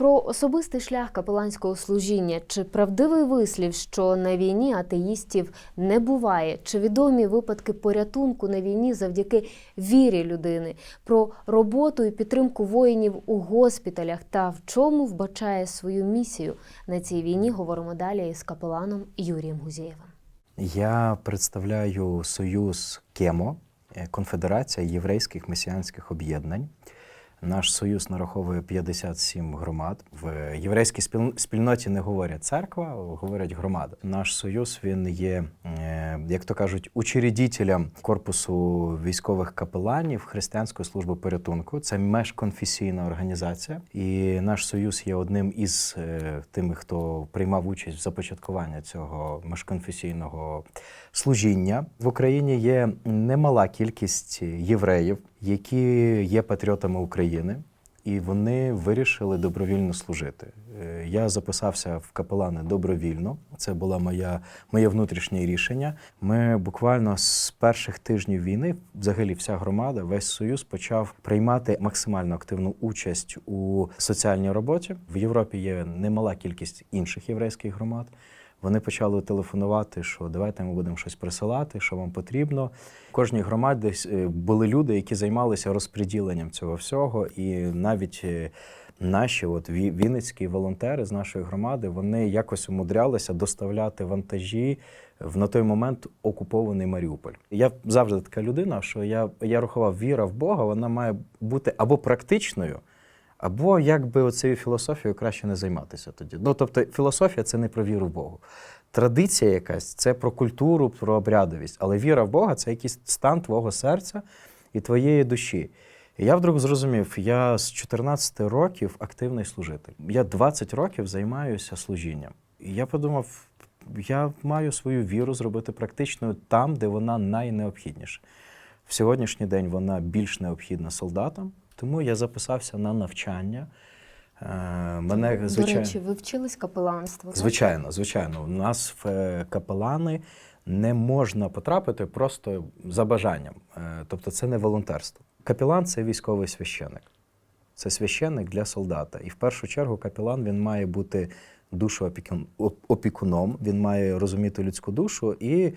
Про особистий шлях капеланського служіння чи правдивий вислів, що на війні атеїстів не буває, чи відомі випадки порятунку на війні завдяки вірі людини, про роботу і підтримку воїнів у госпіталях та в чому вбачає свою місію на цій війні. Говоримо далі із капеланом Юрієм Гузєєвим. Я представляю союз КЕМО, е, Конфедерація єврейських месіанських об'єднань. Наш союз нараховує 57 громад. В єврейській спіль- спільноті не говорять церква, говорять громада. Наш союз він є, е, як то кажуть, учредителем корпусу військових капеланів Християнської служби порятунку. Це межконфесійна організація, і наш союз є одним із е, тими, хто приймав участь в започаткуванні цього межконфесійного служіння. В Україні є немала кількість євреїв, які є патріотами України, і вони вирішили добровільно служити. Е, Я записався в капелани добровільно. Це було моя, моє внутрішнє рішення. Ми буквально з перших тижнів війни, взагалі, вся громада, весь союз почав приймати максимально активну участь у соціальній роботі. В Європі є немала кількість інших єврейських громад. Вони почали телефонувати, що давайте ми будемо щось присилати, що вам потрібно. В кожній громаді е, були люди, які займалися розподіленням цього всього, і навіть е, наші от ві- вінницькі волонтери з нашої громади вони якось умудрялися доставляти вантажі в на той момент окупований Маріуполь. Я завжди така людина, що я, я рахував, віра в Бога, вона має бути або практичною. Або якби оцею філософією краще не займатися тоді. Ну тобто, філософія це не про віру в Богу. Традиція якась це про культуру, про обрядовість. Але віра в Бога це якийсь стан твого серця і твоєї душі. І я вдруг зрозумів, я з 14 років активний служитель. Я 20 років займаюся служінням. І я подумав, я маю свою віру зробити практичною там, де вона найнеобхідніша. В сьогоднішній день вона більш необхідна солдатам, тому я записався на навчання. Е, Мене, До речі, ви вчились капеланству? так? звичайно, звичайно, у нас в е, капелани не можна потрапити просто за бажанням. Е, Тобто це не волонтерство. Капелан це військовий священик. Це священник для солдата. І в першу чергу капелан він має бути душоопікуном, він має розуміти людську душу. І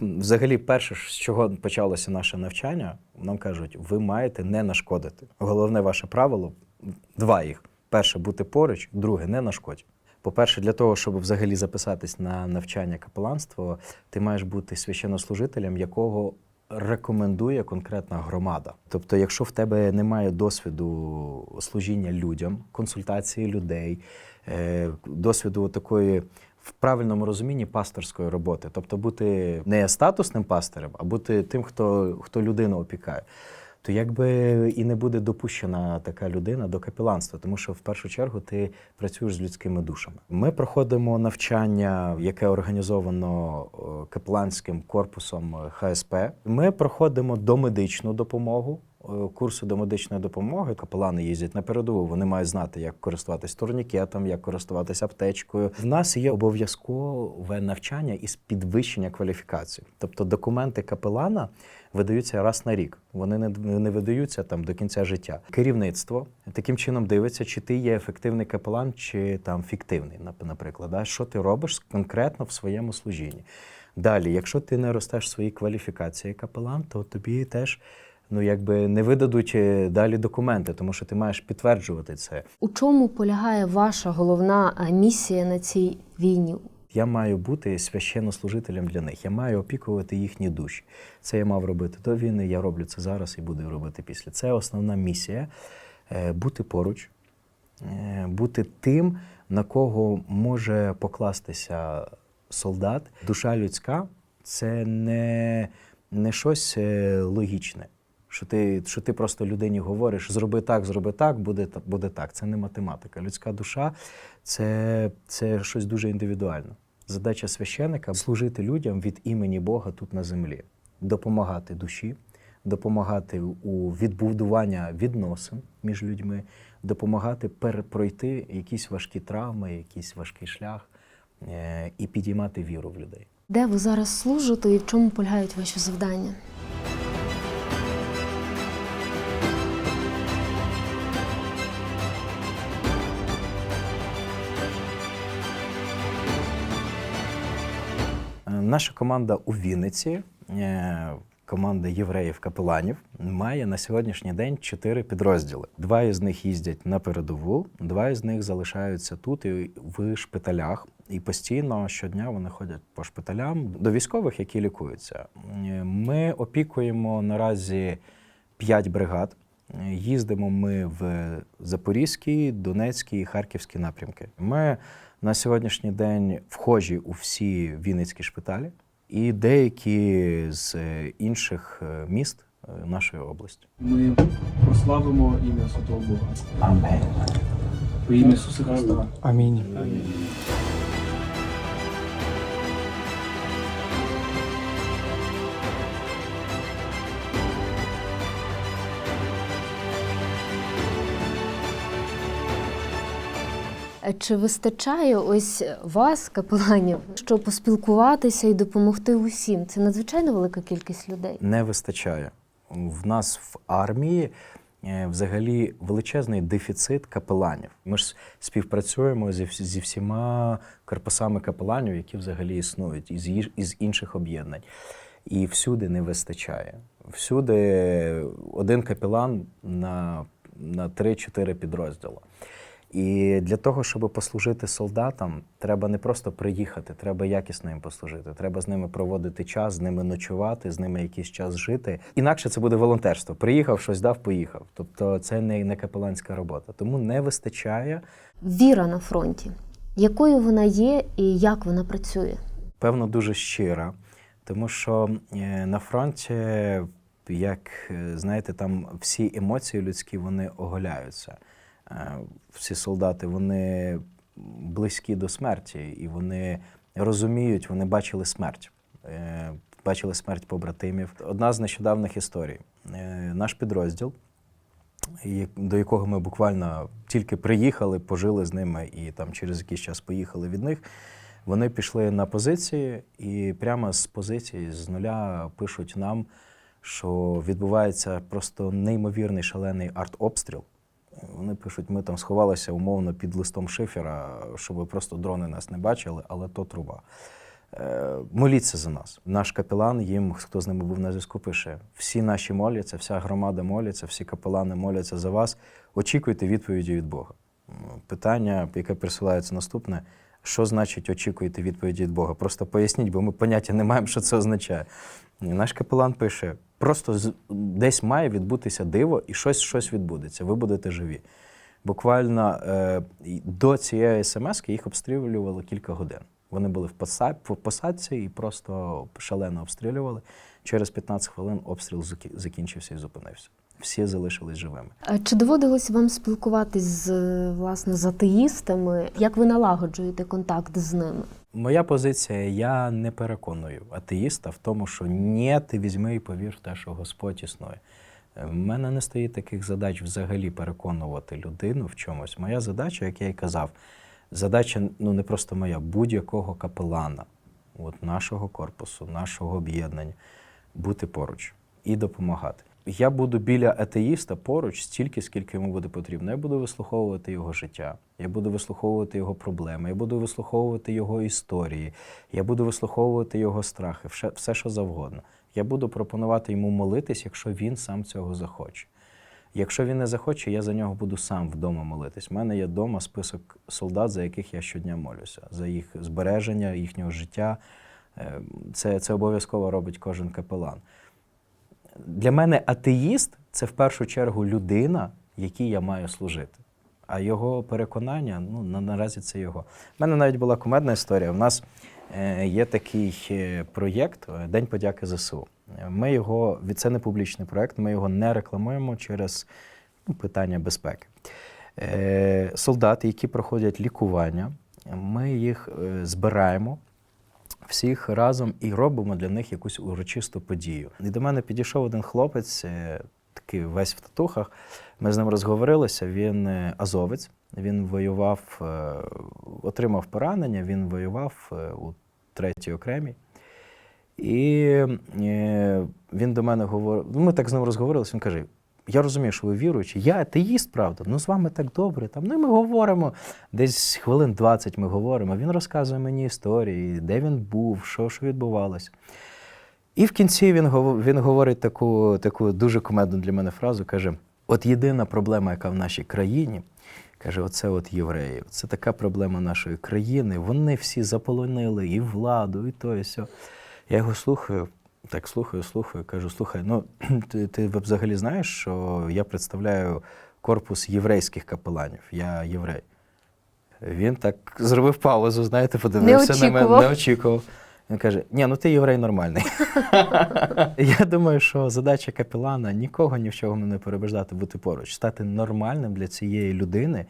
взагалі, перше, з чого почалося наше навчання, нам кажуть, ви маєте не нашкодити. Головне ваше правило два їх: перше бути поруч, друге не нашкодь. По-перше, для того, щоб взагалі записатись на навчання капеланство, ти маєш бути священнослужителем, якого рекомендує конкретна громада. Тобто, якщо в тебе немає досвіду служіння людям, консультації людей, е, досвіду такої в правильному розумінні пасторської роботи, тобто бути не статусним пастирем, а бути тим, хто, хто людину опікає. То якби і не буде допущена така людина до капеланства, тому що в першу чергу ти працюєш з людськими душами. Ми проходимо навчання, яке організовано капеланським корпусом е, ХСП. Ми проходимо домедичну допомогу. Е, Курси домедичної допомоги капелани їздять на передову. Вони мають знати, як користуватись турнікетом, як користуватись аптечкою. В нас є обов'язкове навчання із підвищення кваліфікації. Тобто документи капелана видаються раз на рік. Вони не, не видаються там до кінця життя. Керівництво таким чином дивиться, чи ти є ефективний капелан, чи там фіктивний, наприклад. Да? Що ти робиш конкретно в своєму служінні. Далі, якщо ти не ростеш в своїй кваліфікації капелан, то тобі теж ну якби не видадуть е, далі документи, тому що ти маєш підтверджувати це. У чому полягає ваша головна місія на цій війні? Я маю бути священнослужителем для них. Я маю опікувати їхні душі. Це я мав робити до війни. Я роблю це зараз і буду робити після. Це основна місія е, бути поруч, е, бути тим, на кого може покластися солдат. Душа людська це не, не щось е, логічне. Що ти, що ти просто людині говориш, зроби так, зроби так, буде, буде так. Це не математика. Людська душа це, це щось дуже індивідуальне. Задача священика служити людям від імені Бога тут на землі, допомагати душі, допомагати у відбудування відносин між людьми, допомагати перепройти якісь важкі травми, якийсь важкий шлях е, і підіймати віру в людей. Де ви зараз служите і в чому полягають ваші завдання? Наша команда у Вінниці, е, команда євреїв-капеланів, має на сьогоднішній день чотири підрозділи. Два із них їздять на передову, два із них залишаються тут і в шпиталях. І постійно щодня вони ходять по шпиталям до військових, які лікуються. Е, Ми опікуємо наразі п'ять бригад. Їздимо ми в Запорізький, Донецький і Харківський напрямки. Ми на сьогоднішній день вхожі у всі Вінницькі шпиталі і деякі з е, інших е, міст е, нашої області. Ми прославимо ім'я Святого Бога. Амен. По ім'я Ісуса Христа. Амінь. Е, Чи вистачає ось вас, капеланів, щоб поспілкуватися і допомогти усім? Це надзвичайно велика кількість людей. Не вистачає. В нас в армії е, взагалі величезний дефіцит капеланів. Ми ж співпрацюємо зі, зі всіма корпусами капеланів, які взагалі існують, із, із інших об'єднань. І всюди не вистачає. Всюди один капелан на, на 3-4 підрозділи. І для того, щоб послужити солдатам, треба не просто приїхати, треба якісно їм послужити. Треба з ними проводити час, з ними ночувати, з ними якийсь час жити. Інакше це буде волонтерство. Приїхав, щось дав, поїхав. Тобто це не, не капеланська робота. Тому не вистачає Віра на фронті. Якою вона є і як вона працює? певно, дуже щира, тому що е, на фронті, як е, знаєте, там всі емоції людські вони оголяються. Е, Всі солдати вони близькі до смерті, і вони розуміють, вони бачили смерть. Е, Бачили смерть побратимів. Одна з нещодавних історій. Е, Наш підрозділ, до якого ми буквально тільки приїхали, пожили з ними і там через якийсь час поїхали від них. Вони пішли на позиції і прямо з позиції з нуля пишуть нам, що відбувається просто неймовірний шалений артобстріл. Вони пишуть, ми там сховалися умовно під листом шифера, щоб просто дрони нас не бачили, але то труба. Е, Моліться за нас. Наш капелан їм, хто з ними був на зв'язку, пише: всі наші моляться, вся громада моляться, всі капелани моляться за вас. Очікуйте відповіді від Бога. Питання, яке присилається наступне: що значить очікуєте відповіді від Бога? Просто поясніть, бо ми поняття не маємо, що це означає. Наш капелан пише: просто десь має відбутися диво, і щось, щось відбудеться. Ви будете живі. Буквально е, до цієї смс їх обстрілювали кілька годин. Вони були в поса- в посадці і просто шалено обстрілювали. Через 15 хвилин обстріл закінчився і зупинився. Всі залишились живими. А Чи доводилось вам спілкуватись з власне з атеїстами? Як ви налагоджуєте контакт з ними? Моя позиція: я не переконую атеїста в тому, що ні, ти візьми і повір в те, що Господь існує. Е, В мене не стоїть таких задач взагалі переконувати людину в чомусь. Моя задача, як я і казав, задача ну не просто моя, будь-якого капелана, от нашого корпусу, нашого об'єднання, бути поруч і допомагати. Я буду біля атеїста поруч стільки, скільки йому буде потрібно. Я буду вислуховувати його життя, я буду вислуховувати його проблеми, я буду вислуховувати його історії, я буду вислуховувати його страхи, все, що завгодно. Я буду пропонувати йому молитись, якщо він сам цього захоче. Якщо він не захоче, я за нього буду сам вдома молитись. У мене є вдома список солдат, за яких я щодня молюся, за їх збереження, їхнього життя. Е, Це, це обов'язково робить кожен капелан. Для мене атеїст це в першу чергу людина, якій я маю служити. А його переконання, ну на, наразі це його. У мене навіть була кумедна історія. У нас е, є такий е, проєкт е, День подяки ЗСУ. Ми його, це не публічний проєкт, ми його не рекламуємо через ну, питання безпеки. Солдати, які проходять лікування, ми їх збираємо всіх разом і робимо для них якусь урочисту подію. І до мене підійшов один хлопець, е, такий весь в татухах. Ми з ним розговорилися. Він е, азовець, він воював, е, отримав поранення, він воював у третій окремій. І він до мене говорив. Ну, ми так з ним розговорилися. Він каже: я розумію, що ви віруючі, я атеїст, правда, ну з вами так добре. Там, ну і ми говоримо, десь хвилин 20 ми говоримо. Він розказує мені історії, де він був, що, що відбувалося. І в кінці він, він говорить таку, таку дуже кумедну для мене фразу: каже: от єдина проблема, яка в нашій країні, каже, оце от євреї. Це така проблема нашої країни. Вони всі заполонили і владу, і то, і сьо. Я його слухаю, так слухаю, слухаю, кажу: слухай, ну ти, ти взагалі знаєш, що я представляю корпус єврейських капеланів, я єврей. Він так зробив паузу, знаєте, подивився на мене, не очікував. Він каже: Ні, ну ти єврей нормальний. Я думаю, що задача капелана нікого ні в чому не перебеждати, бути поруч, стати нормальним для цієї людини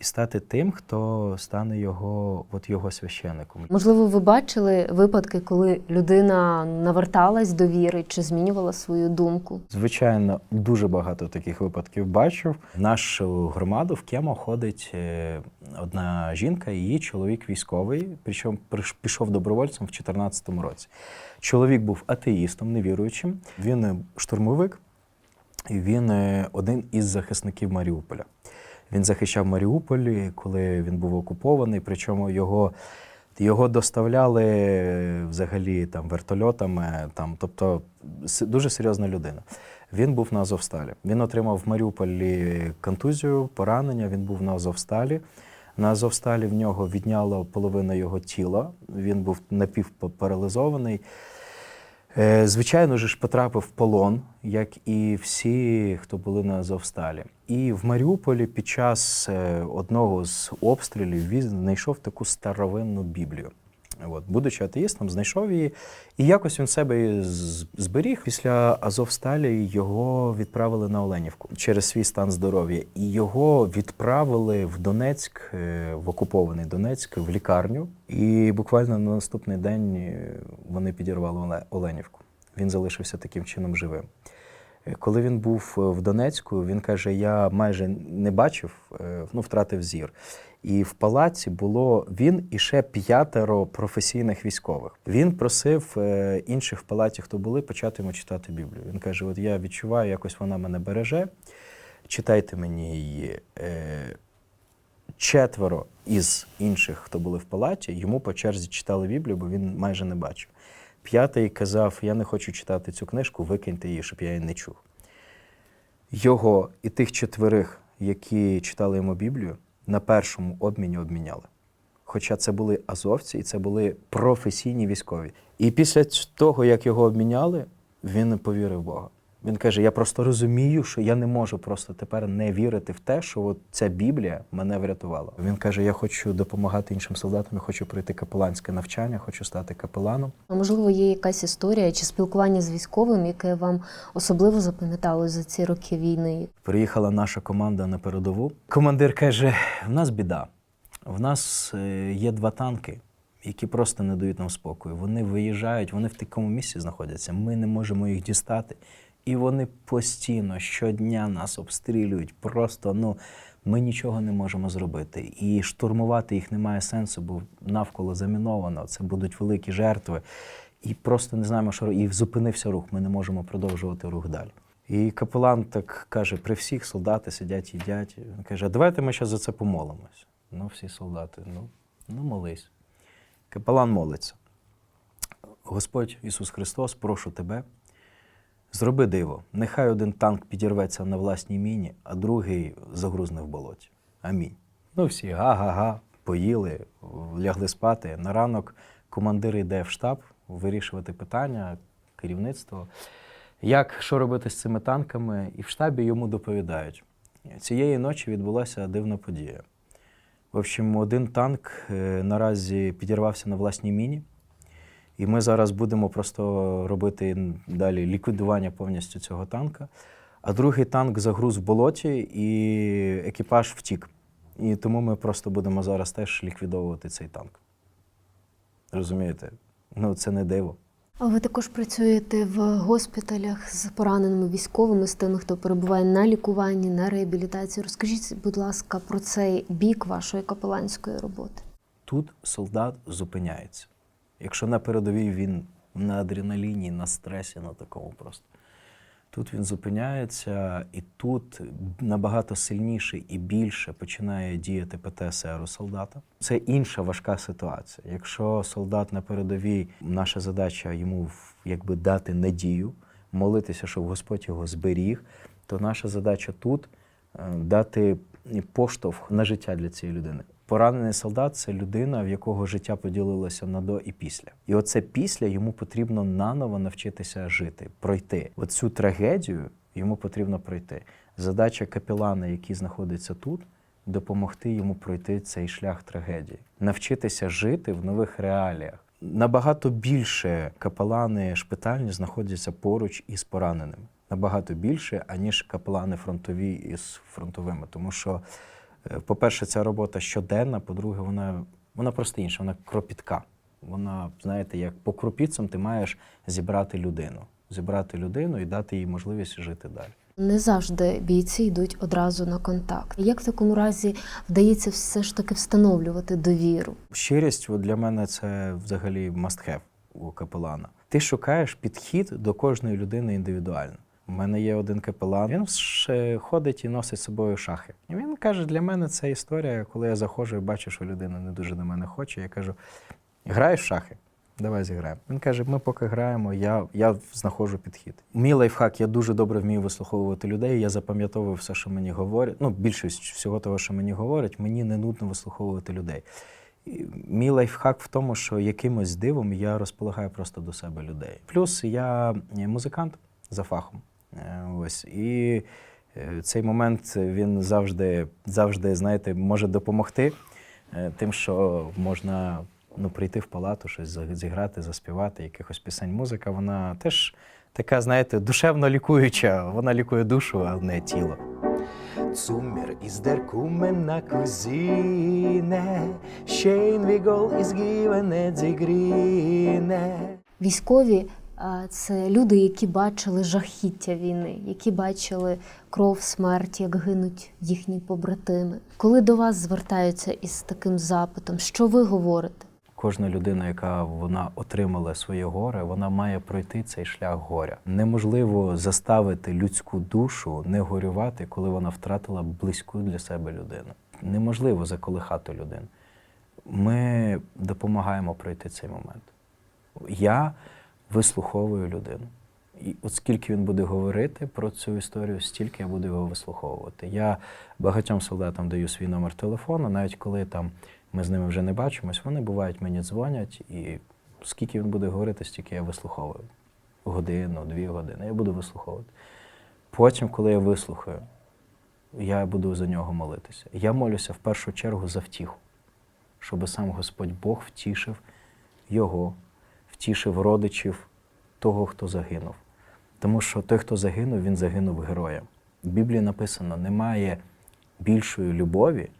і стати тим, хто стане його, от його священником. Можливо, ви бачили випадки, коли людина наверталась до віри чи змінювала свою думку? Звичайно, дуже багато таких випадків бачив. В нашу громаду в Кемо ходить е, одна жінка, її чоловік військовий, причому пішов добровольцем в 2014 році. Чоловік був атеїстом, невіруючим. Він е, штурмовик, і він е, один із захисників Маріуполя. Він захищав Маріуполь, коли він був окупований, причому його. Його доставляли взагалі там вертольотами, там, тобто дуже серйозна людина. Він був на Азовсталі. Він отримав в Маріуполі контузію, поранення. Він був на Азовсталі. На Азовсталі в нього відняло половину його тіла. Він був напівпаралізований. Е, Звичайно ж, потрапив в полон, як і всі, хто були на Азовсталі. І в Маріуполі під час е, одного з обстрілів він знайшов таку старовинну Біблію. От, будучи атеїстом, знайшов її, і якось він себе зберіг. Після Азовсталі його відправили на Оленівку через свій стан здоров'я. І його відправили в Донецьк, е, в окупований Донецьк, в лікарню. І буквально на наступний день е, вони підірвали Оленівку. Він залишився таким чином живим. Е, Коли він був в Донецьку, він каже: я майже не бачив, ну, втратив зір. І в палаці було він і ще п'ятеро професійних військових. Він просив е, інших в палаті, хто були, почати йому читати Біблію. Він каже: От я відчуваю, якось вона мене береже. Читайте мені її. Е, Четверо із інших, хто були в палаті, йому по черзі читали Біблію, бо він майже не бачив. П'ятий казав: Я не хочу читати цю книжку, викиньте її, щоб я її не чув. Його і тих четверих, які читали йому Біблію, на першому обміні обміняли. Хоча це були азовці і це були професійні військові. І після того, як його обміняли, він повірив Бога. Він каже: Я просто розумію, що я не можу просто тепер не вірити в те, що от ця Біблія мене врятувала. Він каже: Я хочу допомагати іншим солдатам, я хочу пройти капеланське навчання, хочу стати капеланом. А можливо, є якась історія чи спілкування з військовим, яке вам особливо запам'яталось за ці роки війни? Приїхала наша команда на передову. Командир каже: в нас біда. В нас е, є два танки, які просто не дають нам спокою. Вони виїжджають, вони в такому місці знаходяться. Ми не можемо їх дістати. І вони постійно щодня нас обстрілюють. Просто ну ми нічого не можемо зробити. І штурмувати їх немає сенсу, бо навколо заміновано. Це будуть великі жертви. І просто не знаємо, що і зупинився рух. Ми не можемо продовжувати рух далі. І капелан так каже: при всіх солдати сидять, їдять. Він каже: давайте ми зараз за це помолимось. Ну, всі солдати, ну, ну молись. Капелан молиться. Господь Ісус Христос, прошу тебе, зроби диво. Нехай один танк підірветься на власній міні, а другий загрузне в болоті. Амінь. Ну, всі га-га-га, поїли, лягли спати. На ранок командир йде в штаб вирішувати питання, керівництво. Як що робити з цими танками? І в штабі йому доповідають. Цієї ночі відбулася дивна подія. В общем, один танк е, наразі підірвався на власній міні, і ми зараз будемо просто робити далі ліквідування повністю цього танка. А другий танк загруз в болоті, і екіпаж втік. І тому ми просто будемо зараз теж ліквідовувати цей танк. Розумієте? Ну, це не диво. А ви також працюєте в госпіталях з пораненими військовими, з тими, хто перебуває на лікуванні, на реабілітації. Розкажіть, будь ласка, про цей бік вашої капеланської роботи. Тут солдат зупиняється. Якщо на передовій він на адреналіні, на стресі, на такому просто, Тут він зупиняється, і тут набагато сильніше і більше починає діяти ПТСР у солдата. Це інша важка ситуація. Якщо солдат на передовій, наша задача йому якби дати надію, молитися, щоб Господь його зберіг, то наша задача тут е, дати поштовх на життя для цієї людини. Поранений солдат це людина, в якого життя поділилося на до і після. І оце після йому потрібно наново навчитися жити, пройти. Оцю трагедію йому потрібно пройти. Задача капелана, який знаходиться тут, допомогти йому пройти цей шлях трагедії, навчитися жити в нових реаліях. Набагато більше капелани шпитальні знаходяться поруч із пораненими. Набагато більше, аніж капелани фронтові із фронтовими. Тому що, е, по-перше, ця робота щоденна, по-друге, вона, вона просто інша, вона кропітка. Вона, знаєте, як по кропіцям ти маєш зібрати людину. Зібрати людину і дати їй можливість жити далі. Не завжди бійці йдуть одразу на контакт. Як в такому разі вдається все ж таки встановлювати довіру? Щирість для мене це взагалі must have у капелана. Ти шукаєш підхід до кожної людини індивідуально. У мене є один капелан, він ще ходить і носить з собою шахи. І він каже: для мене це історія, коли я заходжу і бачу, що людина не дуже до мене хоче. Я кажу: граєш в шахи? Давай зіграємо. Він каже: ми поки граємо, я, я знаходжу підхід. Мій лайфхак, я дуже добре вмію вислуховувати людей. Я запам'ятовую все, що мені говорять. Ну, більшість всього того, що мені говорять, мені не нудно вислуховувати людей. І Мій лайфхак в тому, що якимось дивом я розполагаю просто до себе людей. Плюс я музикант за фахом. Е, Ось і е, цей момент він завжди, завжди, знаєте, може допомогти е, тим, що можна ну, прийти в палату, щось зіграти, заспівати, якихось пісень. Музика, вона теж така, знаєте, душевно лікуюча. Вона лікує душу, а не тіло. Zummer ist der Kummen na Cousine, Schein wie Gold ist die Grine. Військові це люди, які бачили жахіття війни, які бачили кров, смерть, як гинуть їхні побратими. Коли до вас звертаються із таким запитом, що ви говорите? Кожна людина, яка вона отримала своє горе, вона має пройти цей шлях горя. Неможливо заставити людську душу не горювати, коли вона втратила близьку для себе людину. Неможливо заколихати людину. Ми допомагаємо пройти цей момент. Я вислуховую людину. І от скільки він буде говорити про цю історію, стільки я буду його вислуховувати. Я багатьом солдатам даю свій номер телефону, навіть коли там ми з ними вже не бачимось, вони бувають мені дзвонять, і скільки він буде говорити, стільки я вислуховую. Годину, дві години. Я буду вислуховувати. Потім, коли я вислухаю, я буду за нього молитися. Я молюся в першу чергу за втіху, щоб сам Господь Бог втішив його, втішив родичів того, хто загинув. Тому що той, хто загинув, він загинув героєм. В Біблії написано: немає більшої любові,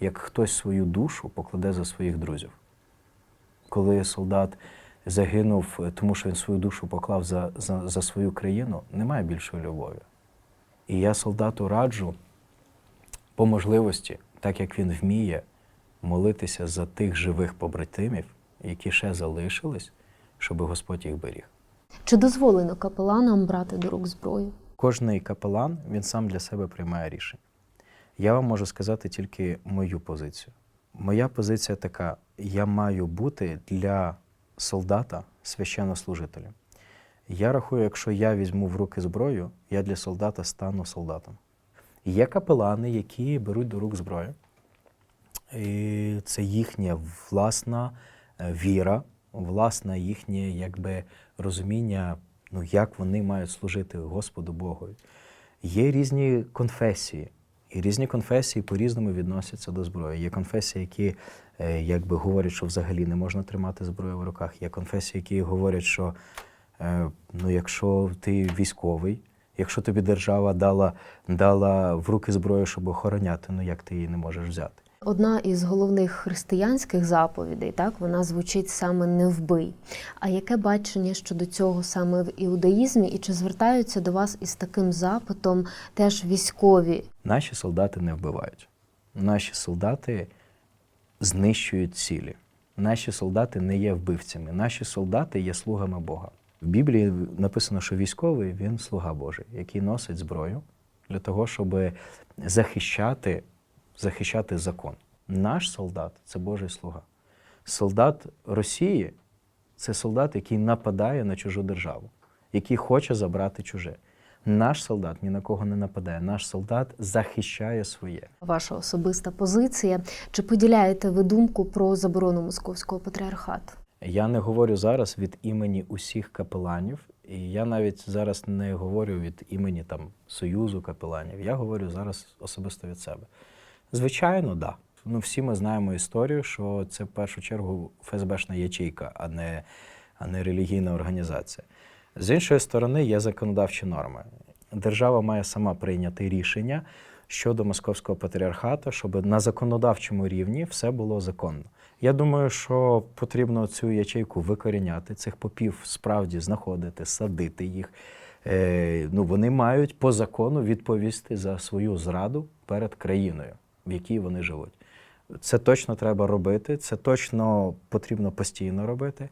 як хтось свою душу покладе за своїх друзів. Коли солдат загинув, е, тому що він свою душу поклав за, за, за свою країну, немає більшої любові. І я солдату раджу по можливості, так як він вміє, молитися за тих живих побратимів, які ще залишились, щоб Господь їх беріг. Чи дозволено капеланам брати до рук зброю? Кожний капелан він сам для себе приймає рішення. Я вам можу сказати тільки мою позицію. Моя позиція така: я маю бути для солдата священнослужителем. Я рахую, якщо я візьму в руки зброю, я для солдата стану солдатом. Є капелани, які беруть до рук зброю. І це їхня власна е, віра, власне їхнє якби, розуміння, ну, як вони мають служити Господу Богу. Є різні конфесії, і різні конфесії по-різному відносяться до зброї. Є конфесії, які е, якби говорять, що взагалі не можна тримати зброю в руках. Є конфесії, які говорять, що е, ну, якщо ти військовий, якщо тобі держава дала, дала в руки зброю, щоб охороняти, ну як ти її не можеш взяти? Одна із головних християнських заповідей, так вона звучить саме не вбий. А яке бачення щодо цього саме в іудаїзмі, і чи звертаються до вас із таким запитом теж військові? Наші солдати не вбивають. Наші солдати знищують цілі. Наші солдати не є вбивцями. Наші солдати є слугами Бога. В Біблії написано, що військовий він слуга Божий, який носить зброю для того, щоб захищати, захищати закон. Наш солдат це Божий слуга. Солдат Росії це солдат, який нападає на чужу державу, який хоче забрати чуже. Наш солдат ні на кого не нападає. Наш солдат захищає своє. Ваша особиста позиція. Чи поділяєте ви думку про заборону московського патріархату? Я не говорю зараз від імені усіх капеланів, і я навіть зараз не говорю від імені там Союзу капеланів. Я говорю зараз особисто від себе. Звичайно, так. Да. Ну, всі ми знаємо історію, що це в першу чергу ФСБшна ячейка, а не, а не релігійна організація. З іншої сторони, є законодавчі норми. Держава має сама прийняти рішення щодо московського патріархату, щоб на законодавчому рівні все було законно. Я думаю, що потрібно цю ячейку викоріняти, цих попів справді знаходити, садити їх. Е, ну, вони мають по закону відповісти за свою зраду перед країною, в якій вони живуть. Це точно треба робити, це точно потрібно постійно робити.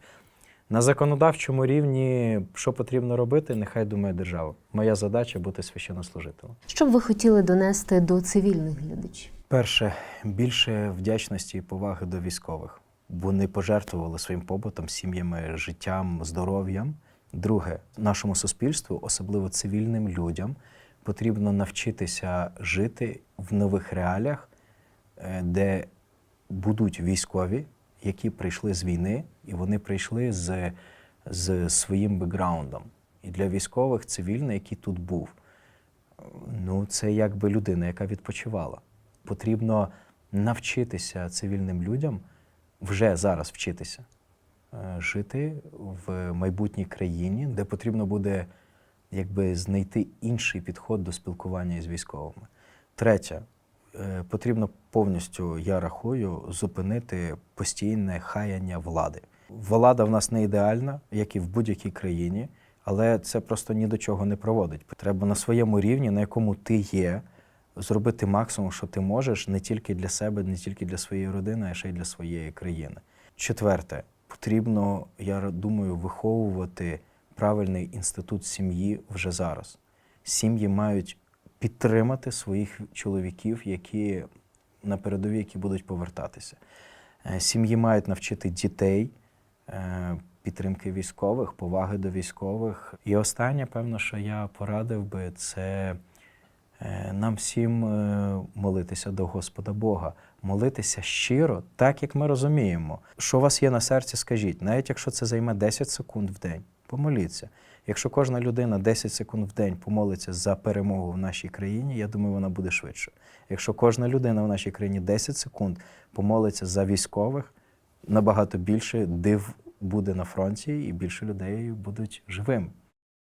На законодавчому рівні, що потрібно робити, нехай думає держава. Моя задача бути священнослужителем. Що б ви хотіли донести до цивільних глядачів? Перше, більше вдячності і поваги до військових. Вони пожертвували своїм побутом, сім'ями, життям, здоров'ям. Друге, нашому суспільству, особливо цивільним людям, потрібно навчитися жити в нових реаліях, е, де будуть військові, які прийшли з війни, і вони прийшли з, з своїм бекграундом. І для військових цивільний, який тут був, ну це якби людина, яка відпочивала. Потрібно навчитися цивільним людям вже зараз вчитися е, жити в майбутній країні, де потрібно буде якби знайти інший підход до спілкування із військовими. Третє, е, потрібно повністю, я рахую, зупинити постійне хаяння влади. Влада в нас не ідеальна, як і в будь-якій країні, але це просто ні до чого не проводить. Треба на своєму рівні, на якому ти є, зробити максимум, що ти можеш, не тільки для себе, не тільки для своєї родини, а ще й для своєї країни. Четверте, потрібно, я думаю, виховувати правильний інститут сім'ї вже зараз. Сім'ї мають підтримати своїх чоловіків, які на передовій, які будуть повертатися. Е, Сім'ї мають навчити дітей е, підтримки військових, поваги до військових. І останнє, певно, що я порадив би, це е, нам всім молитися до Господа Бога, молитися щиро, так як ми розуміємо. Що у вас є на серці, скажіть, навіть якщо це займе 10 секунд в день, помоліться. Якщо кожна людина 10 секунд в день помолиться за перемогу в нашій країні, я думаю, вона буде швидше. Якщо кожна людина в нашій країні 10 секунд помолиться за військових, набагато більше див буде на фронті і більше людей будуть живими.